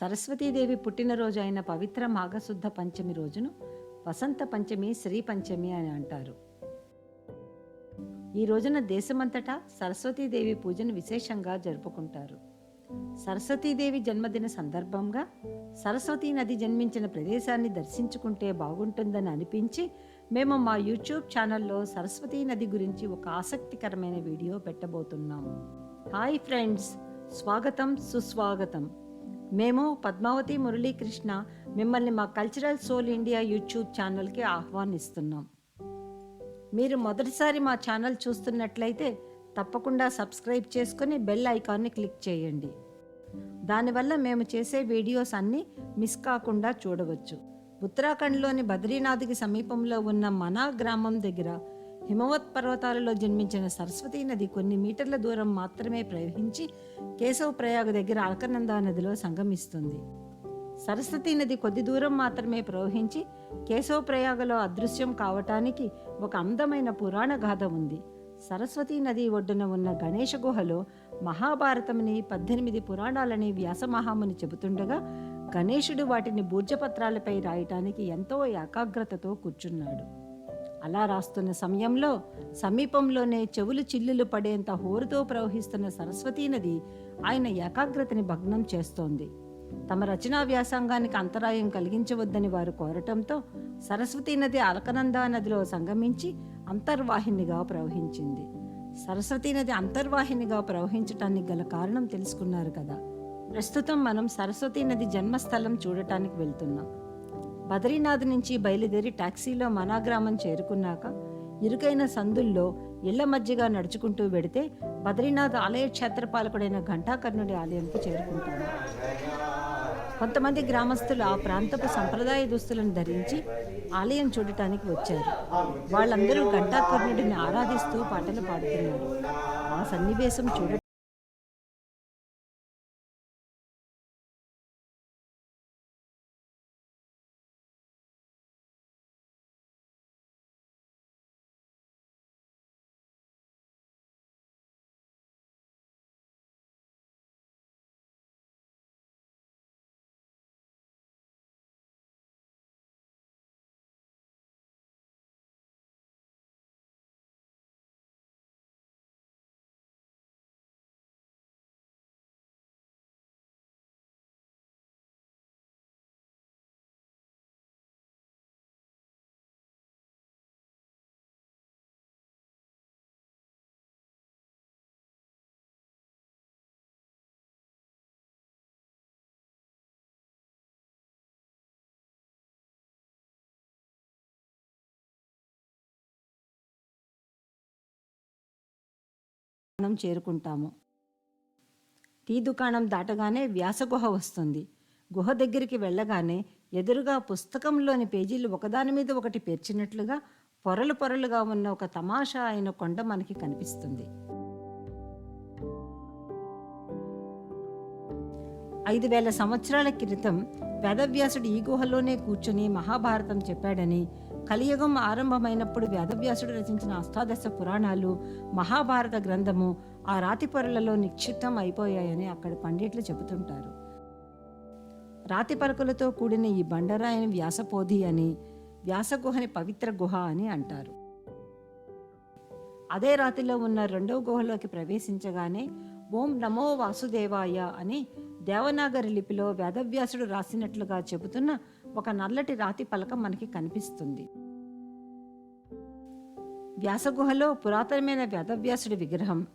సరస్వతీదేవి పుట్టినరోజు అయిన పవిత్ర మాఘశుద్ధ పంచమి రోజును వసంత పంచమి శ్రీ పంచమి అని అంటారు. ఈ రోజున దేశమంతటా సరస్వతీదేవి పూజను విశేషంగా జరుపుకుంటారు. సరస్వతీదేవి జన్మదిన సందర్భంగా సరస్వతీ నది జన్మించిన ప్రదేశాన్ని దర్శించుకుంటే బాగుంటుందని అనిపించి మేము మా యూట్యూబ్ ఛానల్లో సరస్వతీ నది గురించి ఒక ఆసక్తికరమైన వీడియో పెట్టబోతున్నాము హాయ్ ఫ్రెండ్స్ స్వాగతం సుస్వాగతం. మేము పద్మావతి మురళీకృష్ణ మిమ్మల్ని మా కల్చరల్ సోల్ ఇండియా యూట్యూబ్ ఛానల్కి ఆహ్వానిస్తున్నాం. మీరు మొదటిసారి మా ఛానల్ చూస్తున్నట్లయితే తప్పకుండా సబ్స్క్రైబ్ చేసుకుని బెల్ ఐకాన్ని క్లిక్ చేయండి. దానివల్ల మేము చేసే వీడియోస్ అన్నీ మిస్ కాకుండా చూడవచ్చు. ఉత్తరాఖండ్లోని బద్రీనాథ్కి సమీపంలో ఉన్న మనా గ్రామం దగ్గర హిమవత్ పర్వతాలలో జన్మించిన సరస్వతీ నది కొన్ని మీటర్ల దూరం మాత్రమే ప్రవహించి కేశవ ప్రయాగ దగ్గర అల్కనందా నదిలో సంగమిస్తుంది. సరస్వతీ నది కొద్ది దూరం మాత్రమే ప్రవహించి కేశవ ప్రయాగలో అదృశ్యం కావటానికి ఒక అందమైన పురాణ గాథ ఉంది. సరస్వతీ నది ఒడ్డున ఉన్న గణేష గుహలో మహాభారతంని పద్దెనిమిది పురాణాలని వ్యాసమహాముని చెబుతుండగా గణేశుడు వాటిని బూర్జపత్రాలపై రాయటానికి ఎంతో ఏకాగ్రతతో కూర్చున్నాడు. అలా రాస్తున్న సమయంలో సమీపంలోనే చెవులు చిల్లులు పడేంత హోరుతో ప్రవహిస్తున్న సరస్వతీ నది ఆయన ఏకాగ్రతని భగ్నం చేస్తోంది. తమ రచనా వ్యాసంగానికి అంతరాయం కలిగించవద్దని వారు కోరటంతో సరస్వతీ నది అలకనందా నదిలో సంగమించి అంతర్వాహినిగా ప్రవహించింది. సరస్వతీ నది అంతర్వాహినిగా ప్రవహించటానికి గల కారణం తెలుసుకున్నారు కదా. ప్రస్తుతం మనం సరస్వతీ నది జన్మస్థలం చూడటానికి వెళ్తున్నాం. బద్రీనాథ్ నుంచి బయలుదేరి టాక్సీలో మనాగ్రామం చేరుకున్నాక ఇరుకైన సందుల్లో ఇళ్ళ మధ్యగా నడుచుకుంటూ వెడితే బద్రీనాథ్ ఆలయ క్షేత్రపాలకుడైన ఘంటాకర్ణుడి ఆలయంకు చేరుకుంటాడు. కొంతమంది గ్రామస్తులు ఆ ప్రాంతపు సంప్రదాయ దుస్తులను ధరించి ఆలయం చూడటానికి వచ్చారు. వాళ్ళందరూ ఘంటాకర్ణుడిని ఆరాధిస్తూ పాటలు పాడుతున్నారు. ఆ సన్నివేశం చూడ దుకాణం చేరుకుంటాము. టీ దుకాణం దాటగానే వ్యాసగుహ వస్తుంది. గుహ దగ్గరికి వెళ్ళగానే ఎదురుగా పుస్తకంలోని పేజీలు ఒకదాని మీద ఒకటి పేర్చినట్లుగా పొరలు పొరలుగా ఉన్న ఒక తమాషా అయిన కొండ మనకి కనిపిస్తుంది. ఐదు వేల సంవత్సరాల క్రితం వేదవ్యాసుడు ఈ గుహలోనే కూర్చుని మహాభారతం చెప్పాడని కలియుగం ఆరంభమైనప్పుడు వేదవ్యాసుడు రచించిన అష్టాదశ పురాణాలు మహాభారత గ్రంథము ఆ రాతి పొరలలో నిక్షిప్తం అయిపోయాయని అక్కడ పండిట్లు చెబుతుంటారు. రాతి పరకులతో కూడిన ఈ బండరాయిని వ్యాసపోధి అని వ్యాసగుహని పవిత్ర గుహ అని అంటారు. అదే రాతిలో ఉన్న రెండవ గుహలోకి ప్రవేశించగానే ఓం నమో వాసుదేవాయ అని దేవనాగరి లిపిలో వేదవ్యాసుడు రాసినట్లుగా చెబుతున్న ఒక నల్లటి రాతి పలక మనకి కనిపిస్తుంది. వ్యాసగుహలో పురాతనమైన వేదవ్యాసుడి విగ్రహం.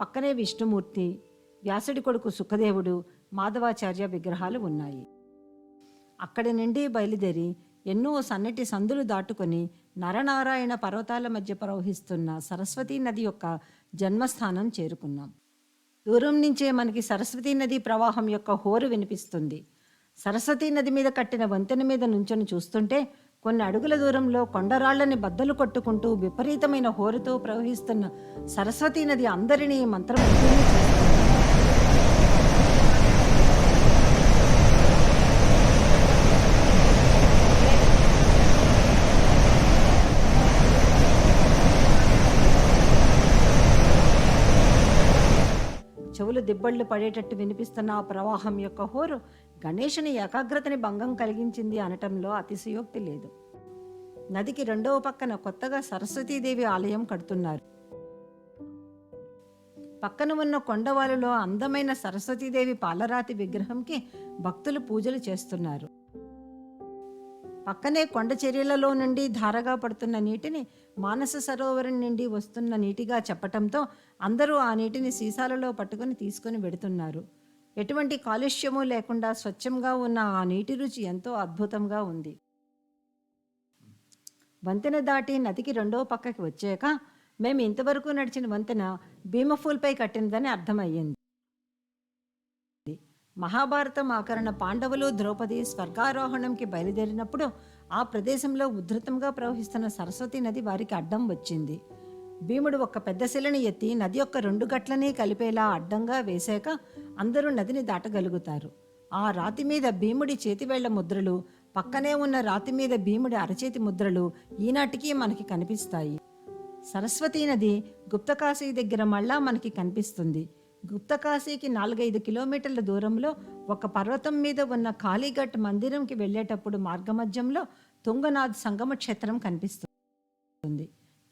పక్కనే విష్ణుమూర్తి వ్యాసుడి కొడుకు సుఖదేవుడు మాధవాచార్య విగ్రహాలు ఉన్నాయి. అక్కడి నుండి బయలుదేరి ఎన్నో సన్నటి సందులు దాటుకొని నరనారాయణ పర్వతాల మధ్య ప్రవహిస్తున్న సరస్వతీ నది యొక్క జన్మస్థానం చేరుకున్నాం. దూరం నుంచే మనకి సరస్వతీ నది ప్రవాహం యొక్క హోరు వినిపిస్తుంది. సరస్వతీ నది మీద కట్టిన వంతెన మీద నుంచొని చూస్తుంటే కొన్ని అడుగుల దూరంలో కొండరాళ్ళని బద్దలు కొట్టుకుంటూ విపరీతమైన హోరుతో ప్రవహిస్తున్న సరస్వతీ నది అందరినీ మంత్రం చెవులు దిబ్బళ్ళు పడేటట్టు వినిపిస్తున్న ఆ ప్రవాహం యొక్క హోరు గణేషుని ఏకాగ్రతని భంగం కలిగించింది అనటంలో అతిశయోక్తి లేదు. నదికి రెండవ పక్కన కొత్తగా సరస్వతీదేవి ఆలయం కడుతున్నారు. పక్కన ఉన్న కొండవాలులో అందమైన సరస్వతీదేవి పాలరాతి విగ్రహంకి భక్తులు పూజలు చేస్తున్నారు. పక్కనే కొండ చర్యలలో నుండి ధారగా పడుతున్న నీటిని మానస సరోవరం నుండి వస్తున్న నీటిగా చెప్పటంతో అందరూ ఆ నీటిని సీసాలలో పట్టుకొని తీసుకొని వెడుతున్నారు. ఎటువంటి కాలుష్యము లేకుండా స్వచ్ఛంగా ఉన్న ఆ నీటి రుచి ఎంతో అద్భుతంగా ఉంది. వంతెన దాటి నదికి రెండో పక్కకి వచ్చాక మేము ఇంతవరకు నడిచిన వంతెన భీమఫూల్పై కట్టినదని అర్థమయ్యింది. మహాభారతం ఆకరణ పాండవులు ద్రౌపది స్వర్గారోహణంకి బయలుదేరినప్పుడు ఆ ప్రదేశంలో ఉధృతంగా ప్రవహిస్తున్న సరస్వతి నది వారికి అడ్డం వచ్చింది. భీముడు ఒక పెద్ద శిలని ఎత్తి నది యొక్క రెండు గట్లని కలిపేలా అడ్డంగా వేశాక అందరూ నదిని దాటగలుగుతారు. ఆ రాతి మీద భీముడి చేతివేళ్ళ ముద్రలు పక్కనే ఉన్న రాతి మీద భీముడి అరచేతి ముద్రలు ఈనాటికి మనకి కనిపిస్తాయి. సరస్వతీ నది గుప్తకాశీ దగ్గర మళ్ళా మనకి కనిపిస్తుంది. గుప్తకాశీకి నాలుగైదు కిలోమీటర్ల దూరంలో ఒక పర్వతం మీద ఉన్న కాళీఘట్ మందిరంకి వెళ్ళేటప్పుడు మార్గమధ్యంలో తుంగనాథ్ సంగమ క్షేత్రం కనిపిస్తుంది.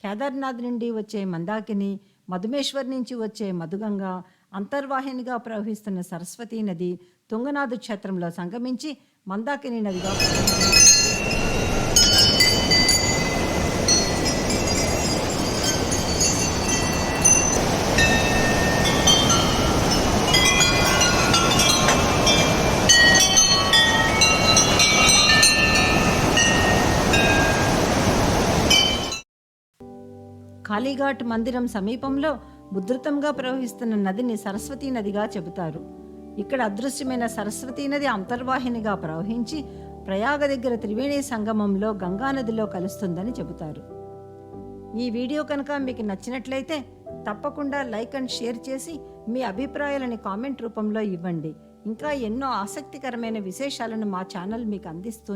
కేదార్నాథ్ నుండి వచ్చే మందాకిని మధుమేశ్వర్ నుంచి వచ్చే మధుగంగ అంతర్వాహినిగా ప్రవహిస్తున్న సరస్వతీ నది తుంగనాథ్ క్షేత్రంలో సంగమించి మందాకిని నదిగా కాళీఘాట్ మందిరం సమీపంలో ఉధృతంగా ప్రవహిస్తున్న నదిని సరస్వతీ నదిగా చెబుతారు. ఇక్కడ అదృశ్యమైన సరస్వతీ నది అంతర్వాహినిగా ప్రవహించి ప్రయాగ దగ్గర త్రివేణి సంగమంలో గంగా నదిలో కలుస్తుందని చెబుతారు. ఈ వీడియో కనుక మీకు నచ్చినట్లయితే తప్పకుండా లైక్ అండ్ షేర్ చేసి మీ అభిప్రాయాలని కామెంట్ రూపంలో ఇవ్వండి. ఇంకా ఎన్నో ఆసక్తికరమైన విశేషాలను మా ఛానల్ మీకు అందిస్తూ